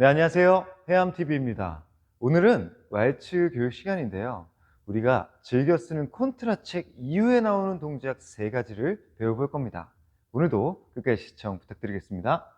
네, 안녕하세요. 해암TV입니다. 오늘은 왈츠 교육 시간인데요. 우리가 즐겨 쓰는 콘트라 책 이후에 나오는 동작 세 가지를 배워볼 겁니다. 오늘도 끝까지 시청 부탁드리겠습니다.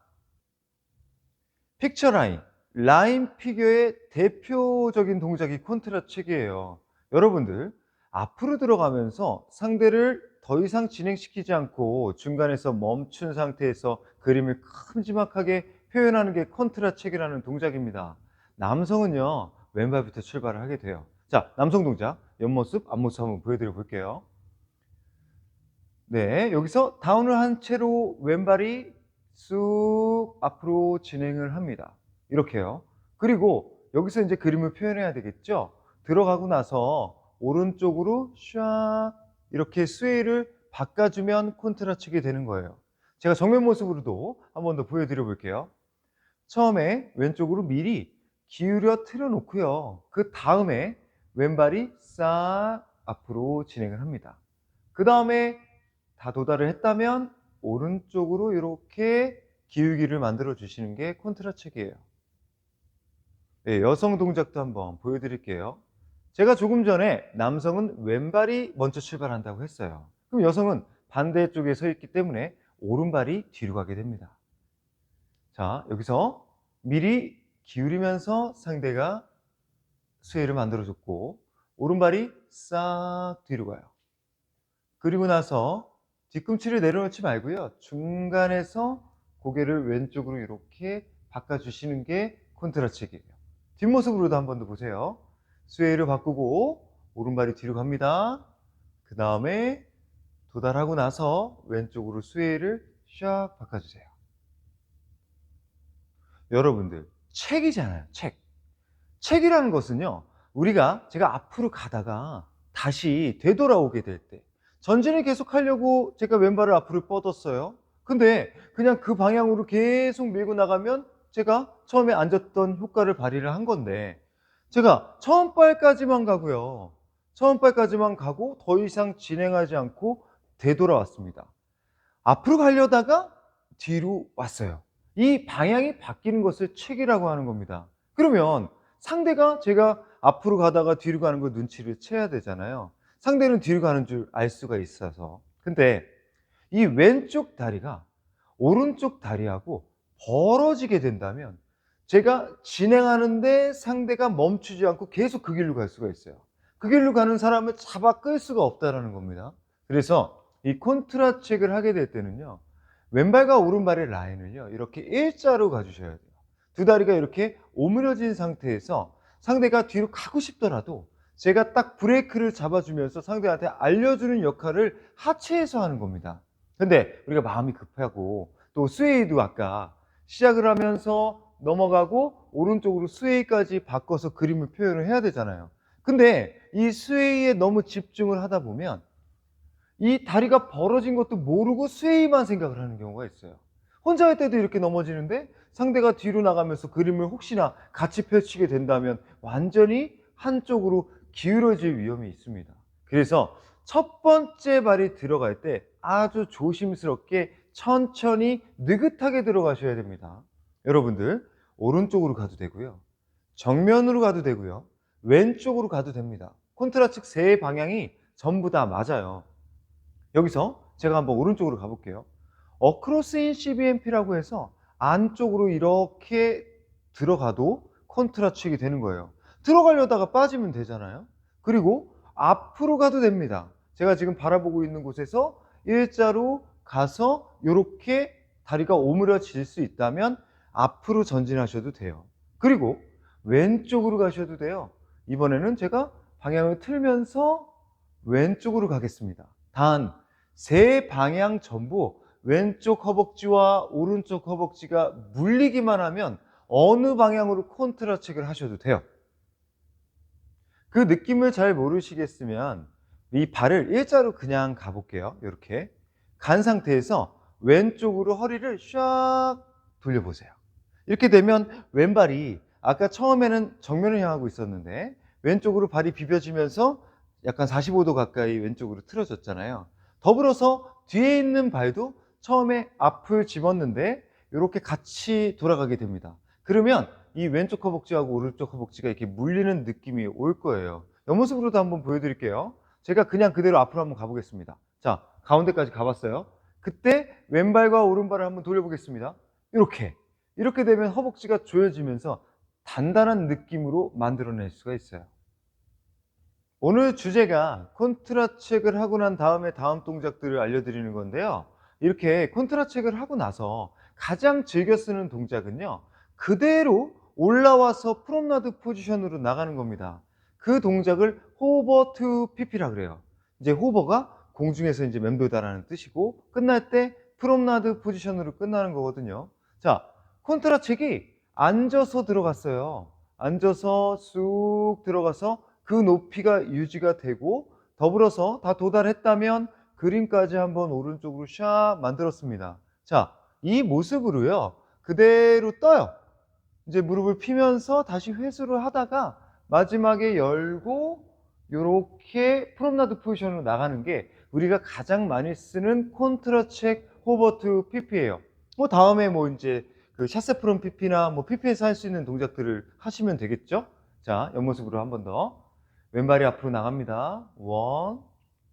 픽처 라인. 라인 피겨의 대표적인 동작이 콘트라 책이에요. 여러분들, 앞으로 들어가면서 상대를 더 이상 진행시키지 않고 중간에서 멈춘 상태에서 그림을 큼지막하게 표현하는 게 컨트라 책이라는 동작입니다. 남성은요, 왼발부터 출발을 하게 돼요. 자, 남성 동작, 옆모습, 앞모습 한번 보여드려 볼게요. 네, 여기서 다운을 한 채로 왼발이 쑥 앞으로 진행을 합니다. 이렇게요. 그리고 여기서 이제 그림을 표현해야 되겠죠? 들어가고 나서 오른쪽으로 샥 이렇게 스웨이를 바꿔주면 콘트라 치게 되는 거예요. 제가 정면 모습으로도 한 번 더 보여드려 볼게요. 처음에 왼쪽으로 미리 기울여 틀어 놓고요. 그 다음에 왼발이 싹 앞으로 진행을 합니다. 그 다음에 다 도달을 했다면 오른쪽으로 이렇게 기울기를 만들어 주시는 게 콘트라 책이에요. 네, 여성 동작도 한번 보여드릴게요. 제가 조금 전에 남성은 왼발이 먼저 출발한다고 했어요. 그럼 여성은 반대쪽에 서 있기 때문에 오른발이 뒤로 가게 됩니다. 자, 여기서 미리 기울이면서 상대가 수혜를 만들어줬고, 오른발이 싹 뒤로 가요. 그리고 나서 뒤꿈치를 내려놓지 말고요. 중간에서 고개를 왼쪽으로 이렇게 바꿔주시는 게 콘트라책이에요. 뒷모습으로도 한 번 더 보세요. 스웨이를 바꾸고 오른발이 뒤로 갑니다. 그 다음에 도달하고 나서 왼쪽으로 스웨이를 샥 바꿔주세요. 여러분들 책이잖아요. 책. 책이라는 것은요. 우리가 제가 앞으로 가다가 다시 되돌아오게 될 때 전진을 계속 하려고 제가 왼발을 앞으로 뻗었어요. 근데 그냥 그 방향으로 계속 밀고 나가면 제가 처음에 앉았던 효과를 발휘를 한 건데 제가 처음 발까지만 가고요. 처음 발까지만 가고 더 이상 진행하지 않고 되돌아왔습니다. 앞으로 가려다가 뒤로 왔어요. 이 방향이 바뀌는 것을 책이라고 하는 겁니다. 그러면 상대가 제가 앞으로 가다가 뒤로 가는 걸 눈치를 채야 되잖아요. 상대는 뒤로 가는 줄 알 수가 있어서. 근데 이 왼쪽 다리가 오른쪽 다리하고 벌어지게 된다면 제가 진행하는데 상대가 멈추지 않고 계속 그 길로 갈 수가 있어요. 그 길로 가는 사람을 잡아 끌 수가 없다라는 겁니다. 그래서 이 콘트라 책을 하게 될 때는요. 왼발과 오른발의 라인을요. 이렇게 일자로 가주셔야 돼요. 두 다리가 이렇게 오므려진 상태에서 상대가 뒤로 가고 싶더라도 제가 딱 브레이크를 잡아주면서 상대한테 알려주는 역할을 하체에서 하는 겁니다. 근데 우리가 마음이 급하고 또 스웨이도 아까 시작을 하면서 넘어가고 오른쪽으로 스웨이까지 바꿔서 그림을 표현을 해야 되잖아요. 근데 이 스웨이에 너무 집중을 하다 보면 이 다리가 벌어진 것도 모르고 스웨이만 생각을 하는 경우가 있어요. 혼자 할 때도 이렇게 넘어지는데 상대가 뒤로 나가면서 그림을 혹시나 같이 펼치게 된다면 완전히 한쪽으로 기울어질 위험이 있습니다. 그래서 첫 번째 발이 들어갈 때 아주 조심스럽게 천천히 느긋하게 들어가셔야 됩니다. 여러분들 오른쪽으로 가도 되고요. 정면으로 가도 되고요. 왼쪽으로 가도 됩니다. 콘트라 측 세 방향이 전부 다 맞아요. 여기서 제가 한번 오른쪽으로 가볼게요. 어크로스 인 CBMP라고 해서 안쪽으로 이렇게 들어가도 컨트라 측이 되는 거예요. 들어가려다가 빠지면 되잖아요. 그리고 앞으로 가도 됩니다. 제가 지금 바라보고 있는 곳에서 일자로 가서 이렇게 다리가 오므려질 수 있다면 앞으로 전진하셔도 돼요. 그리고 왼쪽으로 가셔도 돼요. 이번에는 제가 방향을 틀면서 왼쪽으로 가겠습니다. 단 세 방향 전부 왼쪽 허벅지와 오른쪽 허벅지가 물리기만 하면 어느 방향으로 콘트라 책을 하셔도 돼요. 그 느낌을 잘 모르시겠으면 이 발을 일자로 그냥 가볼게요. 이렇게 간 상태에서 왼쪽으로 허리를 샥 돌려보세요. 이렇게 되면 왼발이 아까 처음에는 정면을 향하고 있었는데 왼쪽으로 발이 비벼지면서 약간 45도 가까이 왼쪽으로 틀어졌잖아요. 더불어서 뒤에 있는 발도 처음에 앞을 집었는데 이렇게 같이 돌아가게 됩니다. 그러면 이 왼쪽 허벅지하고 오른쪽 허벅지가 이렇게 물리는 느낌이 올 거예요. 옆모습으로도 한번 보여드릴게요. 제가 그냥 그대로 앞으로 한번 가보겠습니다. 자, 가운데까지 가봤어요. 그때 왼발과 오른발을 한번 돌려보겠습니다. 이렇게. 이렇게 되면 허벅지가 조여지면서 단단한 느낌으로 만들어낼 수가 있어요. 오늘 주제가 콘트라 책을 하고 난 다음에 다음 동작들을 알려드리는 건데요. 이렇게 콘트라 책을 하고 나서 가장 즐겨 쓰는 동작은요. 그대로 올라와서 프롬나드 포지션으로 나가는 겁니다. 그 동작을 호버 투 피피라 그래요. 이제 호버가 공중에서 이제 맴돌다라는 뜻이고 끝날 때 프롬나드 포지션으로 끝나는 거거든요. 자, 콘트라 책이 앉아서 들어갔어요. 앉아서 쑥 들어가서 그 높이가 유지가 되고 더불어서 다 도달했다면 그림까지 한번 오른쪽으로 샥 만들었습니다. 자, 이 모습으로요. 그대로 떠요. 이제 무릎을 피면서 다시 회수를 하다가 마지막에 열고 요렇게 프롬나드 포지션으로 나가는 게 우리가 가장 많이 쓰는 콘트라책 호버트 PP예요. 뭐 다음에 뭐 이제 그 샤세 프롬 PP나 뭐 PP에서 할 수 있는 동작들을 하시면 되겠죠? 자, 옆모습으로 한 번 더. 왼발이 앞으로 나갑니다. 원,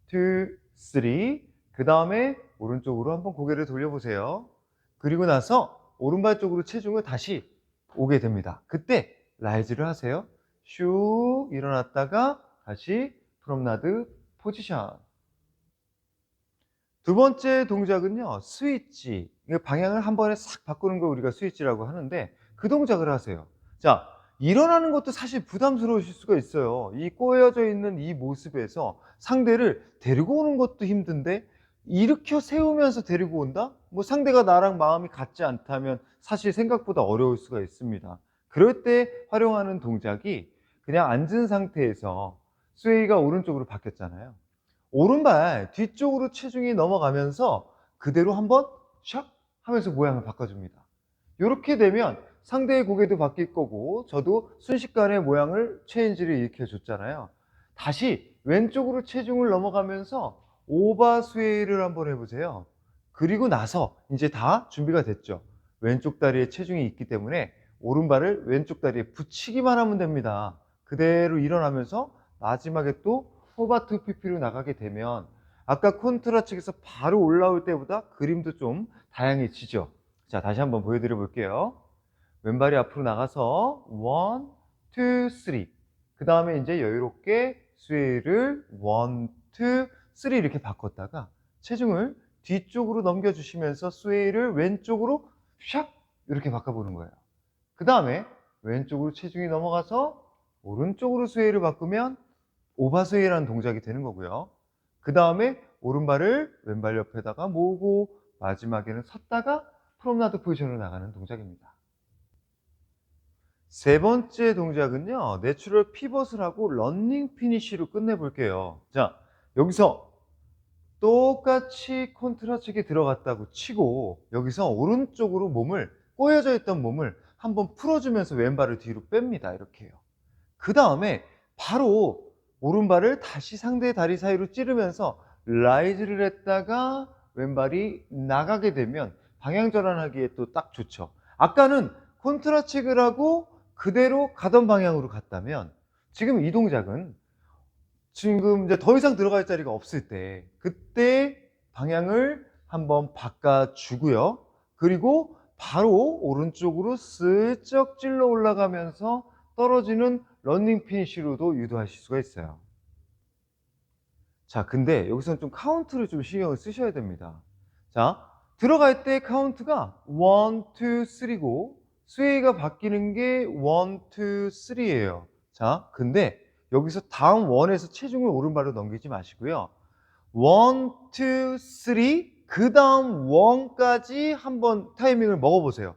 투, 쓰리. 그 다음에 오른쪽으로 한번 고개를 돌려보세요. 그리고 나서 오른발 쪽으로 체중을 다시 오게 됩니다. 그때 라이즈를 하세요. 슉 일어났다가 다시 프롬나드 포지션. 두 번째 동작은요, 스위치. 방향을 한 번에 싹 바꾸는 걸 우리가 스위치라고 하는데 그 동작을 하세요. 자, 일어나는 것도 사실 부담스러우실 수가 있어요. 이 꼬여져 있는 이 모습에서 상대를 데리고 오는 것도 힘든데 일으켜 세우면서 데리고 온다? 뭐 상대가 나랑 마음이 같지 않다면 사실 생각보다 어려울 수가 있습니다. 그럴 때 활용하는 동작이 그냥 앉은 상태에서 스웨이가 오른쪽으로 바뀌었잖아요. 오른발 뒤쪽으로 체중이 넘어가면서 그대로 한번 샥 하면서 모양을 바꿔줍니다. 이렇게 되면 상대의 고개도 바뀔 거고 저도 순식간에 모양을 체인지를 일으켜 줬잖아요. 다시 왼쪽으로 체중을 넘어가면서 오바 스웨이를 한번 해보세요. 그리고 나서 이제 다 준비가 됐죠. 왼쪽 다리에 체중이 있기 때문에 오른발을 왼쪽 다리에 붙이기만 하면 됩니다. 그대로 일어나면서 마지막에 또 호바트 피피로 나가게 되면 아까 콘트라 측에서 바로 올라올 때보다 그림도 좀 다양해지죠. 자, 다시 한번 보여드려 볼게요. 왼발이 앞으로 나가서 원, 투, 쓰리. 그 다음에 이제 여유롭게 스웨이를 원, 투, 쓰리 이렇게 바꿨다가 체중을 뒤쪽으로 넘겨주시면서 스웨이를 왼쪽으로 샥 이렇게 바꿔보는 거예요. 그 다음에 왼쪽으로 체중이 넘어가서 오른쪽으로 스웨이를 바꾸면 오바 스웨이라는 동작이 되는 거고요. 그 다음에 오른발을 왼발 옆에다가 모으고 마지막에는 섰다가 프롬나드 포지션으로 나가는 동작입니다. 세 번째 동작은요, 내추럴 피벗을 하고 런닝 피니쉬로 끝내볼게요. 자, 여기서 똑같이 콘트라 측에 들어갔다고 치고, 여기서 오른쪽으로 몸을, 꼬여져 있던 몸을 한번 풀어주면서 왼발을 뒤로 뺍니다. 이렇게 해요. 그 다음에 바로 오른발을 다시 상대의 다리 사이로 찌르면서 라이즈를 했다가 왼발이 나가게 되면 방향 전환하기에 또 딱 좋죠. 아까는 콘트라 책을 하고 그대로 가던 방향으로 갔다면 지금 이 동작은 지금 이제 더 이상 들어갈 자리가 없을 때 그때 방향을 한번 바꿔주고요. 그리고 바로 오른쪽으로 슬쩍 찔러 올라가면서 떨어지는 런닝 피니쉬로도 유도하실 수가 있어요. 자, 근데 여기서는 좀 카운트를 좀 신경을 쓰셔야 됩니다. 자, 들어갈 때 카운트가 1, 2, 3고 스웨이가 바뀌는 게 1, 2, 3예요. 자, 근데 여기서 다음 원에서 체중을 오른발로 넘기지 마시고요. 1, 2, 3, 그 다음 원까지 한번 타이밍을 먹어보세요.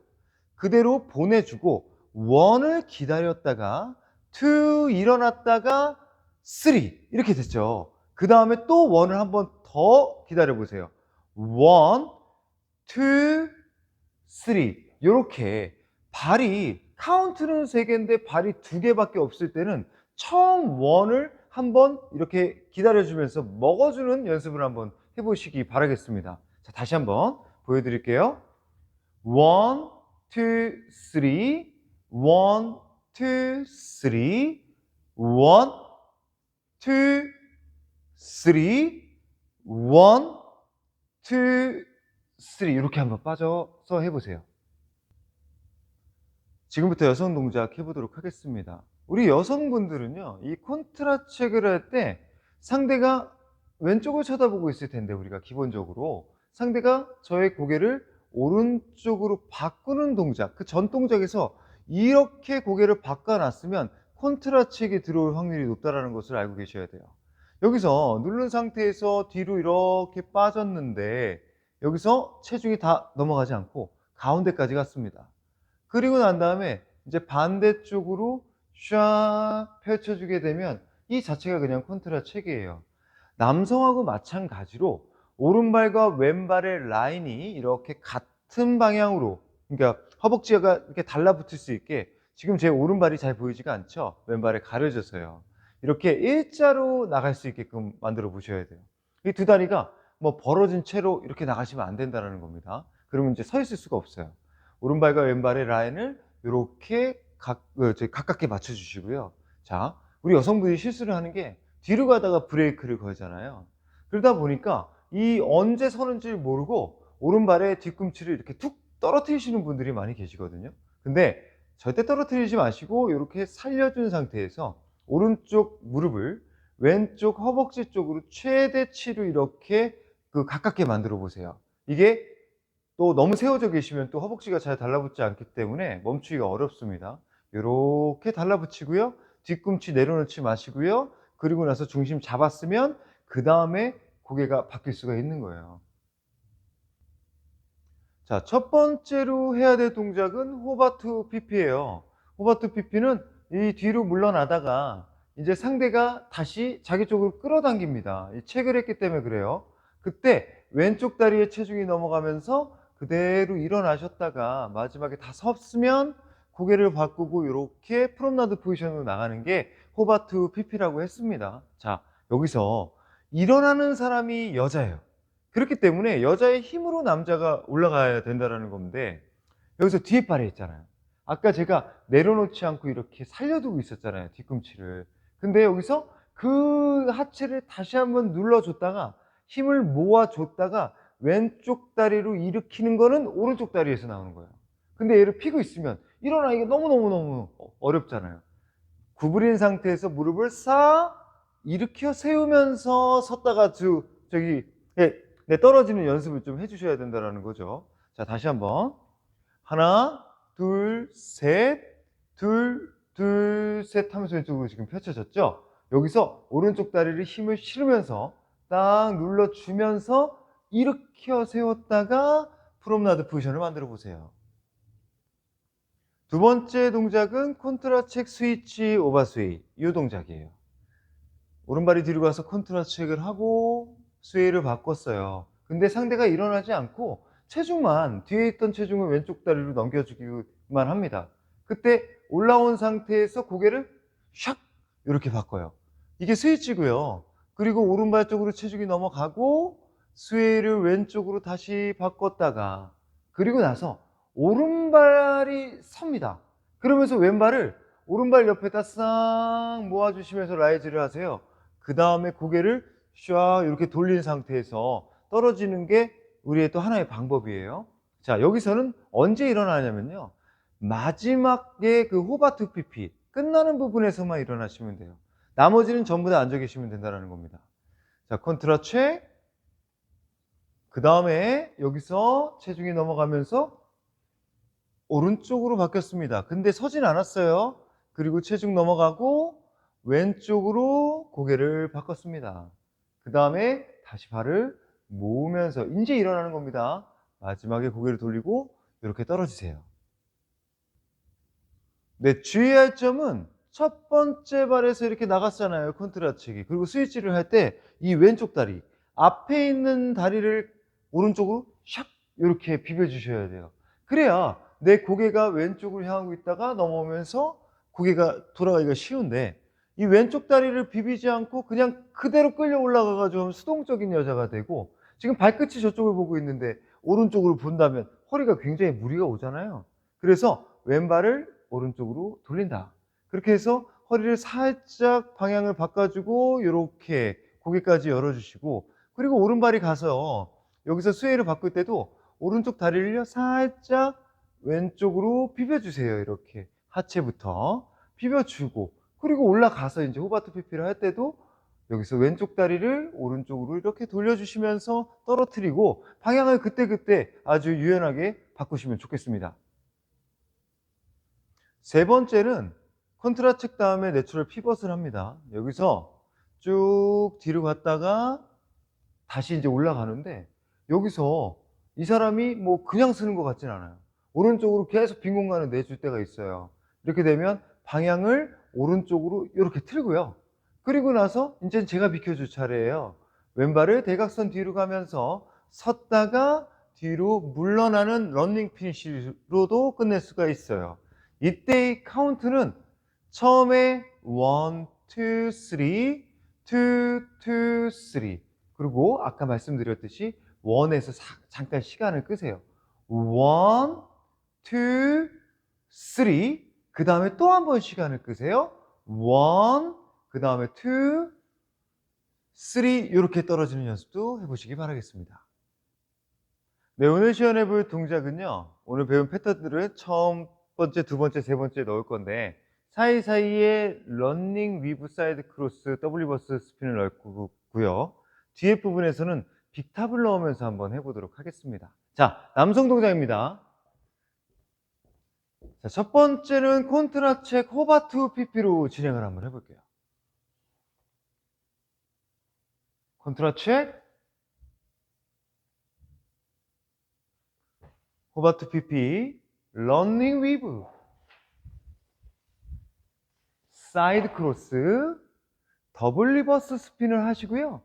그대로 보내주고 원을 기다렸다가 2 일어났다가 3 이렇게 됐죠. 그 다음에 또 원을 한번 더 기다려 보세요. 1, 2, 3 이렇게 발이 카운트는 3개인데 발이 2개밖에 없을 때는 처음 원을 한번 이렇게 기다려주면서 먹어주는 연습을 한번 해보시기 바라겠습니다. 자, 다시 한번 보여드릴게요. 1, 2, 3, 1, one, two, three, one, two, three, one, two, three 이렇게 한번 빠져서 해보세요. 지금부터 여성 동작 해보도록 하겠습니다. 우리 여성분들은요, 이 콘트라 체크를 할 때 상대가 왼쪽을 쳐다보고 있을 텐데, 우리가 기본적으로 상대가 저의 고개를 오른쪽으로 바꾸는 동작, 그 전 동작에서 이렇게 고개를 바꿔놨으면 콘트라 체크에 들어올 확률이 높다는 것을 알고 계셔야 돼요. 여기서 누른 상태에서 뒤로 이렇게 빠졌는데, 여기서 체중이 다 넘어가지 않고 가운데까지 갔습니다. 그리고 난 다음에 이제 반대쪽으로 샥 펼쳐주게 되면 이 자체가 그냥 콘트라 체계예요. 남성하고 마찬가지로 오른발과 왼발의 라인이 이렇게 같은 방향으로 그러니까 허벅지가 이렇게 달라붙을 수 있게 지금 제 오른발이 잘 보이지가 않죠? 왼발에 가려져서요. 이렇게 일자로 나갈 수 있게끔 만들어 보셔야 돼요. 이 두 다리가 뭐 벌어진 채로 이렇게 나가시면 안 된다는 겁니다. 그러면 이제 서 있을 수가 없어요. 오른발과 왼발의 라인을 이렇게 각, 어, 저, 가깝게 맞춰주시고요. 자, 우리 여성분이 실수를 하는 게 뒤로 가다가 브레이크를 걸잖아요. 그러다 보니까 이 언제 서는지 모르고 오른발의 뒤꿈치를 이렇게 툭 떨어뜨리시는 분들이 많이 계시거든요. 근데 절대 떨어뜨리지 마시고 이렇게 살려준 상태에서 오른쪽 무릎을 왼쪽 허벅지 쪽으로 최대치로 이렇게 그 가깝게 만들어 보세요. 이게 또 너무 세워져 계시면 또 허벅지가 잘 달라붙지 않기 때문에 멈추기가 어렵습니다. 이렇게 달라붙이고요. 뒤꿈치 내려놓지 마시고요. 그리고 나서 중심 잡았으면 그 다음에 고개가 바뀔 수가 있는 거예요. 자, 첫 번째로 해야 될 동작은 호바트 PP예요. 호바트 PP는 이 뒤로 물러나다가 이제 상대가 다시 자기 쪽으로 끌어당깁니다. 이 책을 했기 때문에 그래요. 그때 왼쪽 다리에 체중이 넘어가면서 그대로 일어나셨다가 마지막에 다 섰으면 고개를 바꾸고 이렇게 프롬나드 포지션으로 나가는 게 호바트 PP라고 했습니다. 자, 여기서 일어나는 사람이 여자예요. 그렇기 때문에 여자의 힘으로 남자가 올라가야 된다는 건데 여기서 뒤에 발에 있잖아요. 아까 제가 내려놓지 않고 이렇게 살려두고 있었잖아요. 뒤꿈치를. 근데 여기서 그 하체를 다시 한번 눌러줬다가 힘을 모아줬다가 왼쪽 다리로 일으키는 거는 오른쪽 다리에서 나오는 거예요. 근데 얘를 피고 있으면 일어나기가 너무너무너무 어렵잖아요. 구부린 상태에서 무릎을 싹 일으켜 세우면서 섰다가 저, 저기 예, 네, 떨어지는 연습을 좀 해주셔야 된다는 거죠. 자, 다시 한번. 하나, 둘, 셋, 둘, 둘, 셋 하면서 왼쪽으로 지금 펼쳐졌죠? 여기서 오른쪽 다리를 힘을 실으면서 딱 눌러주면서 일으켜 세웠다가 프롬나드 포지션을 만들어 보세요. 두 번째 동작은 콘트라 책 스위치 오바 스웨이 이 동작이에요. 오른발이 뒤로 가서 콘트라 책을 하고 스웨이를 바꿨어요. 근데 상대가 일어나지 않고 체중만 뒤에 있던 체중을 왼쪽 다리로 넘겨주기만 합니다. 그때 올라온 상태에서 고개를 샥 이렇게 바꿔요. 이게 스위치고요. 그리고 오른발 쪽으로 체중이 넘어가고 스웨이를 왼쪽으로 다시 바꿨다가 그리고 나서 오른발이 섭니다. 그러면서 왼발을 오른발 옆에다 싹 모아주시면서 라이즈를 하세요. 그 다음에 고개를 샥 이렇게 돌린 상태에서 떨어지는 게 우리의 또 하나의 방법이에요. 자, 여기서는 언제 일어나냐면요. 마지막에 그 호바트 PP 끝나는 부분에서만 일어나시면 돼요. 나머지는 전부 다 앉아 계시면 된다는 겁니다. 자, 컨트라 채. 그 다음에 여기서 체중이 넘어가면서 오른쪽으로 바뀌었습니다. 근데 서진 않았어요. 그리고 체중 넘어가고 왼쪽으로 고개를 바꿨습니다. 그 다음에 다시 발을 모으면서 이제 일어나는 겁니다. 마지막에 고개를 돌리고 이렇게 떨어지세요. 네, 주의할 점은 첫 번째 발에서 이렇게 나갔잖아요. 컨트라 측이. 그리고 스위치를 할 때 이 왼쪽 다리, 앞에 있는 다리를 오른쪽으로 샥 이렇게 비벼주셔야 돼요. 그래야 내 고개가 왼쪽을 향하고 있다가 넘어오면서 고개가 돌아가기가 쉬운데 이 왼쪽 다리를 비비지 않고 그냥 그대로 끌려 올라가가지고 수동적인 여자가 되고 지금 발끝이 저쪽을 보고 있는데 오른쪽으로 본다면 허리가 굉장히 무리가 오잖아요. 그래서 왼발을 오른쪽으로 돌린다. 그렇게 해서 허리를 살짝 방향을 바꿔주고 이렇게 고개까지 열어주시고 그리고 오른발이 가서 여기서 스웨이를 바꿀 때도 오른쪽 다리를요 살짝 왼쪽으로 비벼주세요. 이렇게 하체부터 비벼주고 그리고 올라가서 이제 호바트 피피를 할 때도 여기서 왼쪽 다리를 오른쪽으로 이렇게 돌려주시면서 떨어뜨리고 방향을 그때그때 아주 유연하게 바꾸시면 좋겠습니다. 세 번째는 컨트라 책 다음에 내추럴 피벗을 합니다. 여기서 쭉 뒤로 갔다가 다시 이제 올라가는데 여기서 이 사람이 뭐 그냥 쓰는 것 같진 않아요. 오른쪽으로 계속 빈 공간을 내줄 때가 있어요. 이렇게 되면 방향을 오른쪽으로 이렇게 틀고요. 그리고 나서 이제 제가 비켜줄 차례예요. 왼발을 대각선 뒤로 가면서 섰다가 뒤로 물러나는 런닝 피니시로도 끝낼 수가 있어요. 이때의 카운트는 처음에 1, 2, 3, 2, 2, 3 그리고 아까 말씀드렸듯이 1에서 잠깐 시간을 끄세요. 1, 2, 3, 그 다음에 또 한 번 시간을 끄세요. 1, 그 다음에 2, 3 이렇게 떨어지는 연습도 해보시기 바라겠습니다. 네, 오늘 시연해 볼 동작은요. 오늘 배운 패턴들을 처음 번째, 두 번째, 세 번째 넣을 건데 사이사이에 런닝 위브 사이드 크로스 W 버스 스핀을 넣고요. 뒤에 부분에서는 빅탑을 넣으면서 한번 해보도록 하겠습니다. 자, 남성 동작입니다. 자, 첫 번째는 콘트라책 호바투 PP로 진행을 한번 해볼게요. 콘트라책 호바투 PP 런닝 위브 사이드 크로스 더블 리버스 스핀을 하시고요.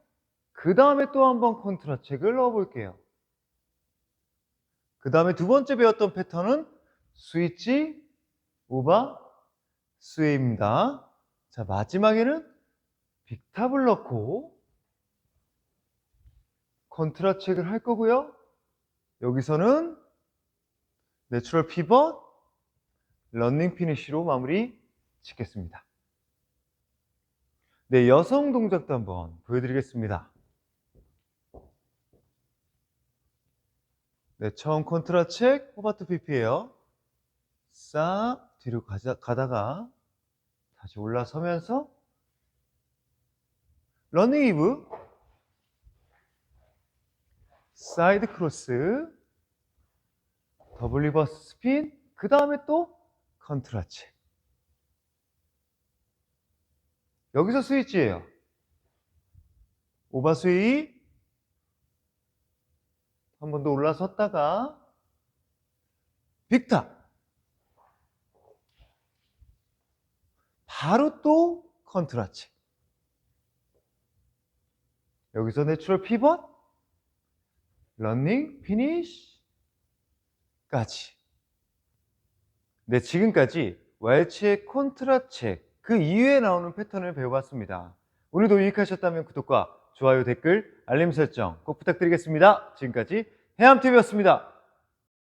그 다음에 또 한 번 컨트라 책을 넣어 볼게요. 그 다음에 두 번째 배웠던 패턴은 스위치, 오바, 스웨입니다. 자, 마지막에는 빅탑을 넣고 컨트라 책을 할 거고요. 여기서는 내추럴 피벗, 런닝 피니쉬로 마무리 짓겠습니다. 네, 여성 동작도 한번 보여드리겠습니다. 네, 처음 컨트라 책, 호바트 PP예요. 싹 뒤로 가자, 가다가 다시 올라서면서 러닝 이브 사이드 크로스 더블 리버스 스핀 그 다음에 또 컨트라 책 여기서 스위치예요. 오바 스위 한 번 더 올라섰다가 빅탑 바로 또 컨트라치. 여기서 내추럴 피벗 런닝 피니쉬까지. 네 지금까지 왈츠의 콘트라책 그 이후에 나오는 패턴을 배워봤습니다. 오늘도 유익하셨다면 구독과 좋아요, 댓글, 알림 설정 꼭 부탁드리겠습니다. 지금까지 해암TV였습니다.